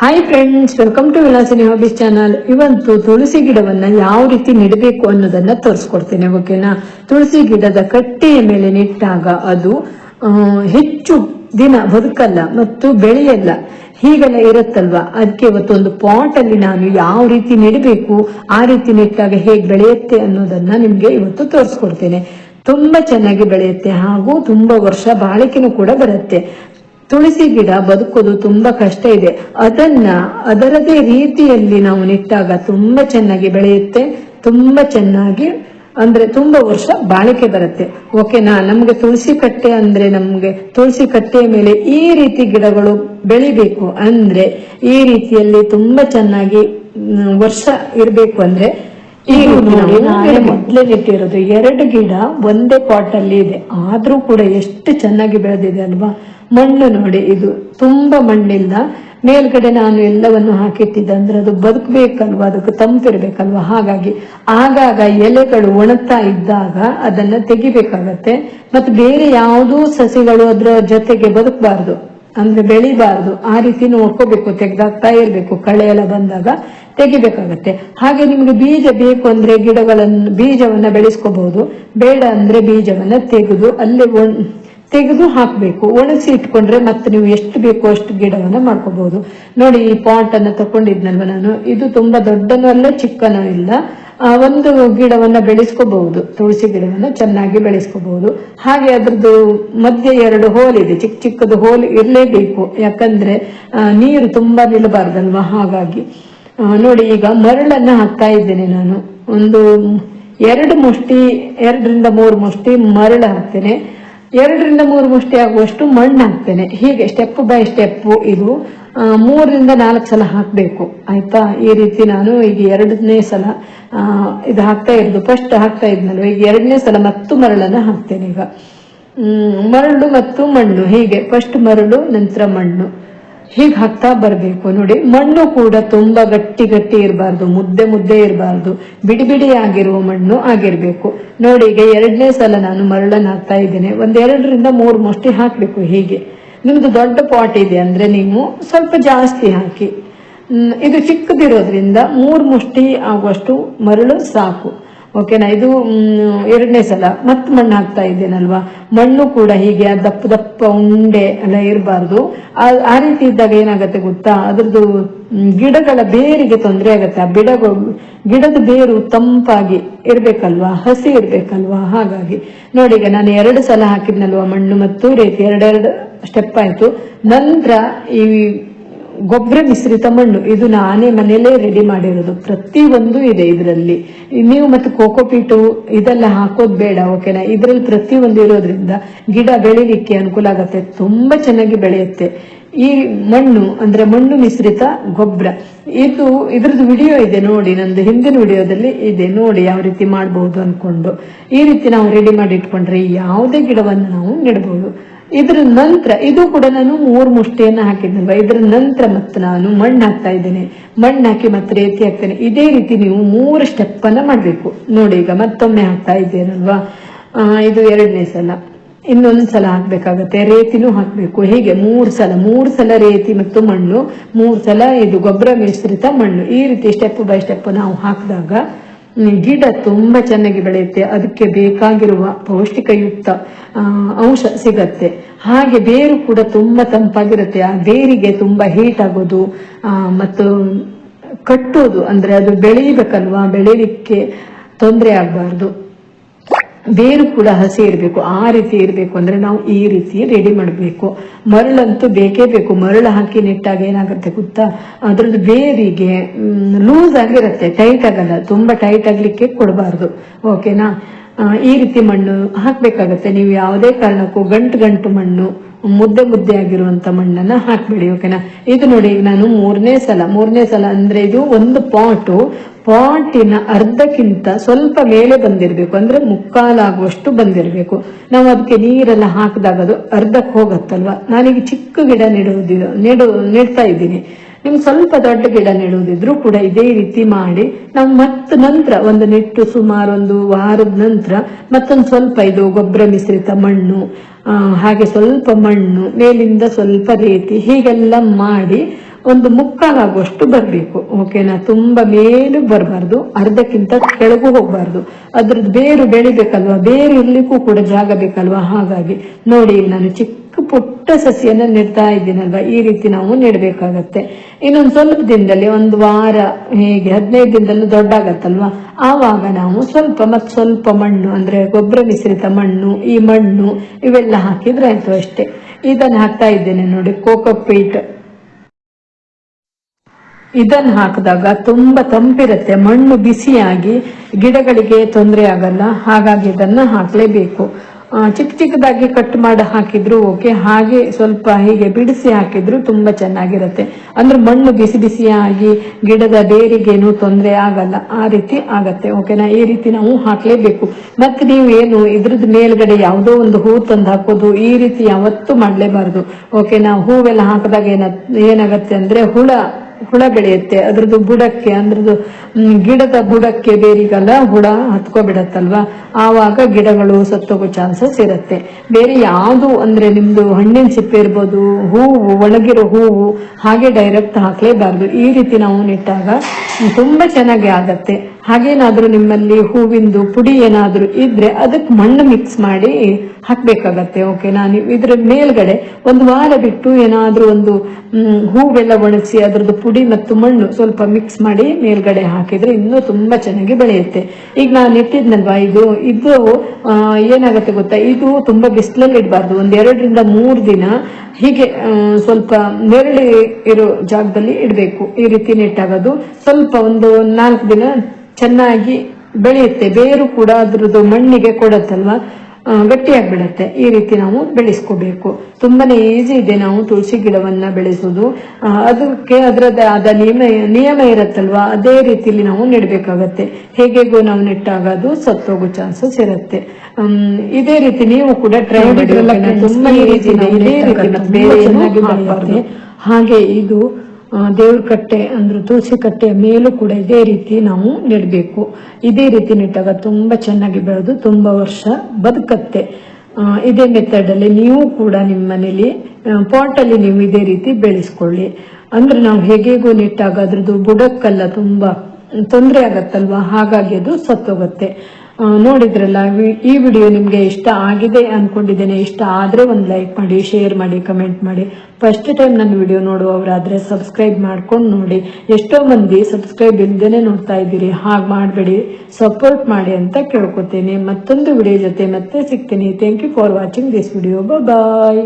Hi friends welcome to Vilasini hobbies channel ಇವತ್ತು ತುಳಸಿ ಗಿಡವನ್ನ ಯಾವ ರೀತಿ ನೆಡಬೇಕು ಅನ್ನೋದನ್ನ ತೋರಿಸ್ಕೊಡ್ತೇನೆ ಓಕೆನಾ ತುಳಸಿ ಗಿಡದ ಕಟ್ಟೆಯ ಮೇಲೆ ನೆಟ್ಟಾಗ ಅದು ಹೆಚ್ಚು ದಿನ ಬದುಕಲ್ಲ ಮತ್ತು ಬೆಳೆಯಲ್ಲ. ಹೀಗೆಲ್ಲ ಇರುತ್ತಲ್ವಾ? ಅದಕ್ಕೆ ಇವತ್ತೊಂದು ಪಾಟ್ ಅಲ್ಲಿ ನಾನು ಯಾವ ರೀತಿ ನೆಡಬೇಕು, ಆ ರೀತಿ ನೆಟ್ಟಾಗ ಹೇಗೆ ಬೆಳೆಯುತ್ತೆ ಅನ್ನೋದನ್ನ ನಿಮ್ಗೆ ಇವತ್ತು ತೋರಿಸ್ಕೊಡ್ತೇನೆ. ತುಂಬಾ ಚೆನ್ನಾಗಿ ಬೆಳೆಯುತ್ತೆ ಹಾಗೂ ತುಂಬಾ ವರ್ಷ ಬಾಳಿಕೆನೂ ಕೂಡ ಬರುತ್ತೆ. ತುಳಸಿ ಗಿಡ ಬದುಕೋದು ತುಂಬಾ ಕಷ್ಟ ಇದೆ. ಅದನ್ನ ಅದರದೇ ರೀತಿಯಲ್ಲಿ ನಾವು ನೆಟ್ಟಾಗ ತುಂಬಾ ಚೆನ್ನಾಗಿ ಬೆಳೆಯುತ್ತೆ ತುಂಬಾ ಚೆನ್ನಾಗಿ ಅಂದ್ರೆ ತುಂಬಾ ವರ್ಷ ಬಾಳಿಕೆ ಬರುತ್ತೆ. ಓಕೆನಾ ನಮ್ಗೆ ತುಳಸಿ ಕಟ್ಟೆ ಅಂದ್ರೆ ನಮ್ಗೆ ತುಳಸಿ ಕಟ್ಟೆಯ ಮೇಲೆ ಈ ರೀತಿ ಗಿಡಗಳು ಬೆಳಿಬೇಕು ಅಂದ್ರೆ ಈ ರೀತಿಯಲ್ಲಿ ತುಂಬಾ ಚೆನ್ನಾಗಿ ವರ್ಷ ಇರ್ಬೇಕು ಅಂದ್ರೆ ಈ ಮೊದ್ಲೇ ನೆಟ್ಟಿರೋದು ಎರಡು ಗಿಡ ಒಂದೇ ಪಾಟ್ ಅಲ್ಲಿ ಇದೆ. ಆದ್ರೂ ಕೂಡ ಎಷ್ಟು ಚೆನ್ನಾಗಿ ಬೆಳೆದಿದೆ ಅಲ್ವಾ? ಮಣ್ಣು ನೋಡಿ ಇದು ತುಂಬಾ ಮಣ್ಣಿಲ್ಲ ಮೇಲ್ಗಡೆ ನಾನು ಎಲ್ಲವನ್ನು ಹಾಕಿಟ್ಟಿದ್ದೆ ಅಂದ್ರೆ ಅದು ಬದುಕಬೇಕಲ್ವಾ, ಅದಕ್ಕೆ ತಂಪಿರ್ಬೇಕಲ್ವಾ? ಹಾಗಾಗಿ ಆಗಾಗ ಎಲೆಗಳು ಒಣಗ್ತಾ ಇದ್ದಾಗ ಅದನ್ನ ತೆಗಿಬೇಕಾಗತ್ತೆ. ಮತ್ತೆ ಬೇರೆ ಯಾವುದೂ ಸಸಿಗಳು ಅದರ ಜೊತೆಗೆ ಬದುಕಬಾರ್ದು, ಅಂದ್ರೆ ಬೆಳಿಬಾರ್ದು. ಆ ರೀತಿ ನೋಡ್ಕೋಬೇಕು, ತೆಗೆದಾಗ್ತಾ ಇರ್ಬೇಕು. ಕಳೆ ಎಲ್ಲ ಬಂದಾಗ ತೆಗಿಬೇಕಾಗತ್ತೆ. ಹಾಗೆ ನಿಮ್ಗೆ ಬೀಜ ಬೇಕು ಅಂದ್ರೆ ಗಿಡಗಳನ್ನು, ಬೀಜವನ್ನ ಬೆಳೆಸ್ಕೋಬಹುದು ಬೇಡ ಅಂದ್ರೆ ಬೀಜವನ್ನ ತೆಗೆದು ಅಲ್ಲೇ ತೆಗೆದು ಹಾಕ್ಬೇಕು. ಒಣಗಿಸಿ ಇಟ್ಕೊಂಡ್ರೆ ಮತ್ತೆ ನೀವು ಎಷ್ಟು ಬೇಕೋ ಅಷ್ಟು ಗಿಡವನ್ನ ಮಾಡ್ಕೋಬಹುದು ನೋಡಿ ಈ ಪಾಟ್ ಅನ್ನ ತಕೊಂಡಿದ್ನಲ್ವ ನಾನು. ಇದು ತುಂಬಾ ದೊಡ್ಡನೂ ಅಲ್ಲ, ಚಿಕ್ಕನೂ ಇಲ್ಲ. ಒಂದು ಗಿಡವನ್ನ ಬೆಳೆಸ್ಕೋಬಹುದು. ತುಳಸಿ ಗಿಡವನ್ನ ಚೆನ್ನಾಗಿ ಬೆಳೆಸ್ಕೋಬಹುದು. ಹಾಗೆ ಅದ್ರದ್ದು ಮಧ್ಯೆ ಎರಡು ಹೋಲ್ ಇದೆ. ಚಿಕ್ಕ ಚಿಕ್ಕದು ಹೋಲ್ ಇರಲೇಬೇಕು. ಯಾಕಂದ್ರೆ ನೀರು ತುಂಬಾ ನಿಲ್ಲಬಾರ್ದಲ್ವಾ? ಹಾಗಾಗಿ. ನೋಡಿ ಈಗ ಮರಳನ್ನ ಹಾಕ್ತಾ ಇದ್ದೇನೆ ನಾನು. ಒಂದು ಎರಡು ಮುಷ್ಟಿ, ಎರಡರಿಂದ ಮೂರು ಮುಷ್ಟಿ ಮರಳು ಹಾಕ್ತೇನೆ. ಎರಡರಿಂದ ಮೂರು ಮುಷ್ಟಿ ಆಗುವಷ್ಟು ಮಣ್ಣು ಹಾಕ್ತೇನೆ ಹೀಗೆ ಸ್ಟೆಪ್ ಬೈ ಸ್ಟೆಪ್ ಇದು ಮೂರರಿಂದ ನಾಲ್ಕು ಸಲ ಹಾಕಬೇಕು. ಆಯ್ತಾ? ಈ ರೀತಿ ನಾನು ಈಗ ಎರಡನೇ ಸಲ ಇದು ಹಾಕ್ತಾ ಇರೋದು. ಫಸ್ಟ್ ಹಾಕ್ತಾ ಇದ್ನಲ್ವ, ಈಗ ಎರಡನೇ ಸಲ ಮತ್ತು ಮರಳನ್ನು ಹಾಕ್ತೇನೆ ಈಗ. ಮರಳು ಮತ್ತು ಮಣ್ಣು ಹೀಗೆ. ಫಸ್ಟ್ ಮರಳು, ನಂತರ ಮಣ್ಣು. ಹೀಗೆ ಹಾಕ್ತಾ ಬರಬೇಕು ನೋಡಿ, ಮಣ್ಣು ಕೂಡ ತುಂಬಾ ಗಟ್ಟಿ ಗಟ್ಟಿ ಇರಬಾರ್ದು, ಮುದ್ದೆ ಮುದ್ದೆ ಇರಬಾರ್ದು, ಬಿಡಿ ಬಿಡಿ ಆಗಿರುವ ಮಣ್ಣು ಆಗಿರಬೇಕು. ನೋಡಿ, ಈಗ ಎರಡನೇ ಸಲ ನಾನು ಮರಳನ್ನು ಹಾಕ್ತಾ ಇದ್ದೇನೆ. ಒಂದ್ ಎರಡರಿಂದ ಮೂರು ಮುಷ್ಟಿ ಹಾಕ್ಬೇಕು ಹೀಗೆ. ನಿಮ್ದು ದೊಡ್ಡ ಪಾಟ್ ಇದೆ ಅಂದ್ರೆ ನೀವು ಸ್ವಲ್ಪ ಜಾಸ್ತಿ ಹಾಕಿ. ಇದು ಚಿಕ್ಕದಿರೋದ್ರಿಂದ ಮೂರು ಮುಷ್ಟಿ ಆಗುವಷ್ಟು ಮರಳು ಸಾಕು. ಓಕೆನಾ ಇದು ಎರಡನೇ ಸಲ. ಮತ್ತೆ ಮಣ್ಣು ಹಾಕ್ತಾ ಇದ್ದೇನಲ್ವಾ? ಮಣ್ಣು ಕೂಡ ಹೀಗೆ ದಪ್ಪ ದಪ್ಪ ಉಂಡೆ ಎಲ್ಲ ಇರಬಾರ್ದು. ಆ ರೀತಿ ಇದ್ದಾಗ ಏನಾಗತ್ತೆ ಗೊತ್ತಾ? ಅದ್ರದ್ದು ಗಿಡಗಳ ಬೇರಿಗೆ ತೊಂದರೆ ಆಗತ್ತೆ. ಆ ಬಿಡ ಗಿಡದ ಬೇರು ತಂಪಾಗಿ ಇರ್ಬೇಕಲ್ವಾ? ಹಸಿ ಇರ್ಬೇಕಲ್ವಾ? ಹಾಗಾಗಿ. ನೋಡಿ, ಈಗ ನಾನು ಎರಡು ಸಲ ಹಾಕಿದ್ನಲ್ವಾ ಮಣ್ಣು ಮತ್ತು ರೇತಿ? ಎರಡೆರಡು ಸ್ಟೆಪ್ ಆಯ್ತು. ನಂತರ ಈ ಗೊಬ್ಬರ ಮಿಶ್ರಿತ ಮಣ್ಣು. ಇದು ನಾನೇ ಮನೆಯಲ್ಲೇ ರೆಡಿ ಮಾಡಿರೋದು. ಪ್ರತಿ ಒಂದು ಇದೆ ಇದರಲ್ಲಿ. ನೀವು ಮತ್ತೆ ಕೋಕೋಪೀಟು ಇದೆಲ್ಲ ಹಾಕೋದ್ ಬೇಡ ಓಕೆನಾ ಇದರಲ್ಲಿ ಪ್ರತಿ ಒಂದು ಇರೋದ್ರಿಂದ ಗಿಡ ಬೆಳಿಲಿಕ್ಕೆ ಅನುಕೂಲ ಆಗತ್ತೆ. ತುಂಬಾ ಚೆನ್ನಾಗಿ ಬೆಳೆಯುತ್ತೆ. ಈ ಮಣ್ಣು, ಅಂದ್ರೆ ಮಣ್ಣು ಮಿಶ್ರಿತ ಗೊಬ್ಬರ. ಇದು ಇದ್ರದ್ದು ವಿಡಿಯೋ ಇದೆ ನೋಡಿ, ನಂದು ಹಿಂದಿನ ವಿಡಿಯೋದಲ್ಲಿ ಇದೆ. ನೋಡಿ ಯಾವ ರೀತಿ ಮಾಡಬಹುದು ಅನ್ಕೊಂಡು. ಈ ರೀತಿ ನಾವು ರೆಡಿ ಮಾಡಿ ಇಟ್ಕೊಂಡ್ರೆ ಯಾವುದೇ ಗಿಡವನ್ನು ನಾವು ನೆಡಬಹುದು ಇದ್ರ ನಂತರ, ಇದು ಕೂಡ ನಾನು ಮೂರು ಮುಷ್ಟಿಯನ್ನ ಹಾಕಿದ್ನಲ್ವಾ ಇದ್ರ ನಂತರ ಮತ್ತೆ ನಾನು ಮಣ್ಣು ಹಾಕ್ತಾ ಇದ್ದೇನೆ. ಮಣ್ಣು ಹಾಕಿ ಮತ್ತೆ ರೇತಿ ಹಾಕ್ತೇನೆ. ಇದೇ ರೀತಿ ನೀವು ಮೂರು ಸ್ಟೆಪ್ ಅನ್ನ ಮಾಡ್ಬೇಕು. ನೋಡಿ ಈಗ ಮತ್ತೊಮ್ಮೆ ಹಾಕ್ತಾ ಇದ್ದೇನಲ್ವಾ? ಇದು ಎರಡನೇ ಸಲ. ಇನ್ನೊಂದು ಸಲ ಹಾಕ್ಬೇಕಾಗತ್ತೆ. ರೇತಿನೂ ಹಾಕ್ಬೇಕು. ಹೀಗೆ ಮೂರ್ ಸಲ ಮೂರ್ ಸಲ ರೇತಿ ಮತ್ತು ಮಣ್ಣು, ಮೂರ್ ಸಲ ಇದು ಗೊಬ್ಬರ ಮಿಶ್ರಿತ ಮಣ್ಣು. ಈ ರೀತಿ ಸ್ಟೆಪ್ ಬೈ ಸ್ಟೆಪ್ ನಾವು ಹಾಕಿದಾಗ ಗಿಡ ತುಂಬಾ ಚೆನ್ನಾಗಿ ಬೆಳೆಯುತ್ತೆ. ಅದಕ್ಕೆ ಬೇಕಾಗಿರುವ ಪೌಷ್ಟಿಕಯುಕ್ತ ಅಂಶ ಸಿಗತ್ತೆ. ಹಾಗೆ ಬೇರು ಕೂಡ ತುಂಬಾ ತಂಪಾಗಿರುತ್ತೆ. ಆ ಬೇರಿಗೆ ತುಂಬಾ ಹೀಟ್ ಆಗೋದು ಮತ್ತು ಕಟ್ಟೋದು, ಅಂದ್ರೆ ಅದು ಬೆಳೆಯಬೇಕಲ್ವಾ ಬೆಳೀಲಿಕ್ಕೆ ತೊಂದರೆ ಆಗಬಾರ್ದು. ಬೇರು ಕೂಡ ಹಸಿ ಇರಬೇಕು. ಆ ರೀತಿ ಇರಬೇಕು ಅಂದ್ರೆ ನಾವು ಈ ರೀತಿ ರೆಡಿ ಮಾಡಬೇಕು. ಮರಳಂತೂ ಬೇಕೇ ಬೇಕು. ಮರಳು ಹಾಕಿ ನೆಟ್ಟಾಗ ಏನಾಗುತ್ತೆ ಗೊತ್ತಾ? ಅದ್ರದ್ದು ಬೇರಿಗೆ ಲೂಸ್ ಆಗಿರುತ್ತೆ. ಟೈಟ್ ಆಗಲ್ಲ. ತುಂಬಾ ಟೈಟ್ ಆಗ್ಲಿಕ್ಕೆ ಕೊಡಬಾರ್ದು. ಓಕೆನಾ ಈ ರೀತಿ ಮಣ್ಣು ಹಾಕ್ಬೇಕಾಗತ್ತೆ. ನೀವು ಯಾವುದೇ ಕಾರಣಕ್ಕೂ ಗಂಟು ಗಂಟು ಮಣ್ಣು, ಮುದ್ದೆ ಮುದ್ದೆ ಆಗಿರುವಂತ ಮಣ್ಣನ್ನ ಹಾಕ್ಬೇಡಿ ಓಕೆನಾ ಇದು ನೋಡಿ, ನಾನು ಮೂರನೇ ಸಲ. ಮೂರನೇ ಸಲ ಅಂದ್ರೆ ಇದು ಒಂದು ಪಾಟು ಪಾಟಿನ ಅರ್ಧಕ್ಕಿಂತ ಸ್ವಲ್ಪ ಮೇಲೆ ಬಂದಿರಬೇಕು. ಅಂದ್ರೆ ಮುಕ್ಕಾಲಾಗುವಷ್ಟು ಬಂದಿರಬೇಕು. ನಾವು ಅದಕ್ಕೆ ನೀರೆಲ್ಲ ಹಾಕಿದಾಗ ಅದು ಅರ್ಧಕ್ಕೆ ಹೋಗತ್ತಲ್ವಾ? ನಾನೀಗ ಚಿಕ್ಕ ಗಿಡ ನೆಡುವುದಿ, ನೆಡು, ನೆಡ್ತಾ ಇದ್ದೀನಿ. ನಿಮ್ಗೆ ಸ್ವಲ್ಪ ದೊಡ್ಡ ಗಿಡ ನೆಡುವುದಿದ್ರು ಕೂಡ ಇದೇ ರೀತಿ ಮಾಡಿ, ನಾವು ಮತ್ತ ನಂತರ ಒಂದು ನೆಟ್ಟು ಸುಮಾರು ಒಂದು ವಾರದ ನಂತರ ಮತ್ತೊಂದು ಸ್ವಲ್ಪ ಇದು ಗೊಬ್ಬರ ಮಿಶ್ರಿತ ಮಣ್ಣು ಹಾಗೆ ಸ್ವಲ್ಪ ಮಣ್ಣು, ಮೇಲಿಂದ ಸ್ವಲ್ಪ ರೀತಿ ಹೀಗೆಲ್ಲ ಮಾಡಿ ಒಂದು ಮುಕ್ಕಾಲಾಗುವಷ್ಟು ಬರಬೇಕು. ಓಕೆನಾ ತುಂಬಾ ಮೇಲೂ ಬರಬಾರ್ದು, ಅರ್ಧಕ್ಕಿಂತ ಕೆಳಗೂ ಹೋಗ್ಬಾರ್ದು. ಅದ್ರದ್ದು ಬೇರು ಬೆಳಿಬೇಕಲ್ವಾ? ಬೇರು ಇರ್ಲಿಕ್ಕೂ ಕೂಡ ಜಾಗ ಬೇಕಲ್ವಾ? ಹಾಗಾಗಿ ನೋಡಿ, ನಾನು ಚಿಕ್ಕ ಪುಟ್ಟ ಸಸಿಯನ್ನ ನೆಡ್ತಾ ಇದ್ದೀನಲ್ವಾ? ಈ ರೀತಿ ನಾವು ನೆಡಬೇಕಾಗತ್ತೆ. ಇನ್ನೊಂದು ಸ್ವಲ್ಪ ದಿನದಲ್ಲಿ, ಒಂದು ವಾರ ಹೇಗೆ, ಹದಿನೈದು ದಿನದಲ್ಲೂ ದೊಡ್ಡಾಗತ್ತಲ್ವಾ? ಆವಾಗ ನಾವು ಸ್ವಲ್ಪ ಮತ್ ಸ್ವಲ್ಪ ಮಣ್ಣು, ಅಂದ್ರೆ ಗೊಬ್ಬರ ಮಿಶ್ರಿತ ಮಣ್ಣು, ಈ ಮಣ್ಣು ಇವೆಲ್ಲ ಹಾಕಿದ್ರೆ ಆಯ್ತು ಅಷ್ಟೇ. ಇದನ್ನ ಹಾಕ್ತಾ ಇದ್ದೇನೆ ನೋಡಿ ಕೋಕೋಪೀಟ್ ಇದನ್ನ ಹಾಕಿದಾಗ ತುಂಬಾ ತಂಪಿರುತ್ತೆ, ಮಣ್ಣು ಬಿಸಿಯಾಗಿ ಗಿಡಗಳಿಗೆ ತೊಂದರೆ ಆಗಲ್ಲ, ಹಾಗಾಗಿ ಇದನ್ನ ಹಾಕಲೇಬೇಕು. ಚಿಕ್ಕ ಚಿಕ್ಕದಾಗಿ ಕಟ್ ಮಾಡಿ ಹಾಕಿದ್ರು ಓಕೆ, ಹಾಗೆ ಸ್ವಲ್ಪ ಹೀಗೆ ಬಿಡಿಸಿ ಹಾಕಿದ್ರು ತುಂಬಾ ಚೆನ್ನಾಗಿರುತ್ತೆ. ಅಂದ್ರೆ ಮಣ್ಣು ಬಿಸಿ ಬಿಸಿಯಾಗಿ ಗಿಡದ ಬೇರಿಗೇನು ತೊಂದರೆ ಆಗಲ್ಲ, ಆ ರೀತಿ ಆಗತ್ತೆ ಓಕೆನಾ ಈ ರೀತಿ ನಾವು ಹಾಕ್ಲೇಬೇಕು. ಮತ್ತೆ ನೀವು ಏನು ಇದ್ರದ್ದು ಮೇಲ್ಗಡೆ ಯಾವುದೋ ಒಂದು ಹೂ ತಂದು ಹಾಕೋದು, ಈ ರೀತಿ ಯಾವತ್ತೂ ಮಾಡ್ಲೇಬಾರದು. ಓಕೆನಾ ಹೂವೆಲ್ಲ ಹಾಕಿದಾಗ ಏನ, ಏನಾಗತ್ತೆ ಅಂದ್ರೆ ಹುಳ ಹುಳ ಬೆಳೆಯುತ್ತೆ. ಅದ್ರದ್ದು ಬುಡಕ್ಕೆ, ಅಂದ್ರದ್ದು ಗಿಡದ ಬುಡಕ್ಕೆ ಬೇರಿಗೆಲ್ಲ ಹುಳ ಹತ್ಕೊಬಿಡತ್ತಲ್ವಾ? ಆವಾಗ ಗಿಡಗಳು ಸತ್ತೋಗೋ ಚಾನ್ಸಸ್ ಇರುತ್ತೆ. ಬೇರೆ ಯಾವುದು ಅಂದ್ರೆ ನಿಮ್ದು ಹಣ್ಣಿನ ಸಿಪ್ಪೆ ಇರ್ಬೋದು, ಹೂವು ಒಣಗಿರೋ ಹೂವು, ಹಾಗೆ ಡೈರೆಕ್ಟ್ ಹಾಕ್ಲೇಬಾರ್ದು. ಈ ರೀತಿ ನಾವು ನೆಟ್ಟಾಗ ತುಂಬಾ ಚೆನ್ನಾಗಿ ಆಗತ್ತೆ. ಹಾಗೇನಾದ್ರೂ ನಿಮ್ಮಲ್ಲಿ ಹೂವಿಂದು ಪುಡಿ ಏನಾದ್ರೂ ಇದ್ರೆ ಅದಕ್ಕೆ ಮಣ್ಣು ಮಿಕ್ಸ್ ಮಾಡಿ ಹಾಕ್ಬೇಕಾಗತ್ತೆ ಓಕೆನಾ ನೀವು ಇದ್ರ ಮೇಲ್ಗಡೆ ಒಂದು ವಾರ ಬಿಟ್ಟು ಏನಾದ್ರೂ ಒಂದು ಹೂವೆಲ್ಲ ಒಣಸಿ ಅದ್ರದ್ದು ಪುಡಿ ಮತ್ತು ಮಣ್ಣು ಸ್ವಲ್ಪ ಮಿಕ್ಸ್ ಮಾಡಿ ಮೇಲ್ಗಡೆ ಹಾಕಿದ್ರೆ ಇನ್ನೂ ತುಂಬಾ ಚೆನ್ನಾಗಿ ಬೆಳೆಯುತ್ತೆ. ಈಗ ನಾನು ಇಟ್ಟಿದ್ನಲ್ವಾ ಇದು ಇದು ಏನಾಗತ್ತೆ ಗೊತ್ತಾ? ಇದು ತುಂಬಾ ಬಿಸಿಲಲ್ಲಿ ಇಡಬಾರ್ದು. ಒಂದ್ ಎರಡರಿಂದ ಮೂರು ದಿನ ಹೀಗೆ ಸ್ವಲ್ಪ ನೆರಳಿ ಇರೋ ಜಾಗದಲ್ಲಿ ಇಡಬೇಕು. ಈ ರೀತಿ ನೆಟ್ಟಾಗೋದು. ಸ್ವಲ್ಪ ಒಂದು ನಾಲ್ಕು ದಿನ ಚೆನ್ನಾಗಿ ಬೆಳೆಯುತ್ತೆ. ಬೇರು ಕೂಡ ಅದ್ರದ್ದು ಮಣ್ಣಿಗೆ ಕೊಡತ್ತಲ್ವ? ಗಟ್ಟಿಯಾಗಿ ಬಿಡತ್ತೆ ಈ ರೀತಿ ನಾವು ಬೆಳೆಸ್ಕೋಬೇಕು. ತುಂಬಾನೇ ಈಸಿ ಇದೆ ನಾವು ತುಳಸಿ ಗಿಡವನ್ನ ಬೆಳೆಸೋದು. ಅದಕ್ಕೆ ಅದರದ್ದೇ ಆದ ನಿಯಮ ನಿಯಮ ಇರತ್ತಲ್ವಾ? ಅದೇ ರೀತಿಲಿ ನಾವು ನೆಡ್ಬೇಕಾಗತ್ತೆ. ಹೇಗೆಗೋ ನಾವು ನೆಟ್ಟಾಗ ಅದು ಸತ್ತೋಗೋ ಚಾನ್ಸಸ್ ಇರುತ್ತೆ. ಇದೇ ರೀತಿ ನೀವು ಕೂಡ ಟ್ರೈ ಮಾಡಿ ನೋಡಿದ್ರಲ್ಲ ಓಕೆನಾ? friends, ತುಂಬಾ ಈಸಿ ಇದೆ ರೀತಿ. ಹಾಗೆ ಇದು ದೇವ್ರ ಕಟ್ಟೆ ಅಂದ್ರೆ ತುಳಸಿ ಕಟ್ಟೆಯ ಮೇಲೂ ಕೂಡ ಇದೇ ರೀತಿ ನಾವು ನೆಡಬೇಕು. ಇದೇ ರೀತಿ ನೆಟ್ಟಾಗ ತುಂಬಾ ಚೆನ್ನಾಗಿ ಬೆಳೆದು ತುಂಬಾ ವರ್ಷ ಬದುಕತ್ತೆ. ಇದೇ ಮೆಥಡ್ ಅಲ್ಲಿ ನೀವು ಕೂಡ ನಿಮ್ಮ ಮನೇಲಿ ಪಾಟಲ್ಲಿ ನೀವು ಇದೇ ರೀತಿ ಬೆಳೆಸ್ಕೊಳ್ಳಿ. ಅಂದ್ರೆ ನಾವು ಹೇಗೇಗೋ ನೆಟ್ಟಾಗ ಅದ್ರದ್ದು ಬುಡಕ್ಕಲ್ಲ ತುಂಬಾ ತೊಂದರೆ ಆಗತ್ತಲ್ವಾ? ಹಾಗಾಗಿ ಅದು ಸತ್ತೋಗತ್ತೆ. ನೋಡಿದ್ರಲ್ಲ ಈ ವಿಡಿಯೋ ನಿಮ್ಗೆ ಇಷ್ಟ ಆಗಿದೆ ಅನ್ಕೊಂಡಿದ್ದೇನೆ, ಇಷ್ಟ ಆದ್ರೆ ಒಂದು ಲೈಕ್ ಮಾಡಿ, ಶೇರ್ ಮಾಡಿ, ಕಮೆಂಟ್ ಮಾಡಿ. ಫಸ್ಟ್ ಟೈಮ್ ನನ್ನ ವಿಡಿಯೋ ನೋಡುವವರಾದ್ರೆ ಸಬ್ಸ್ಕ್ರೈಬ್ ಮಾಡ್ಕೊಂಡು ನೋಡಿ. ಎಷ್ಟೋ ಮಂದಿ ಸಬ್ಸ್ಕ್ರೈಬ್ ಇಲ್ದೇನೆ ನೋಡ್ತಾ ಇದ್ದೀರಿ. ಹಾಗೆ ಮಾಡಬೇಡಿ, ಸಪೋರ್ಟ್ ಮಾಡಿ ಅಂತ ಕೇಳ್ಕೊತೇನೆ. ಮತ್ತೊಂದು ವಿಡಿಯೋ ಜೊತೆ ಮತ್ತೆ ಸಿಗ್ತೀನಿ. Thank you for watching this video bye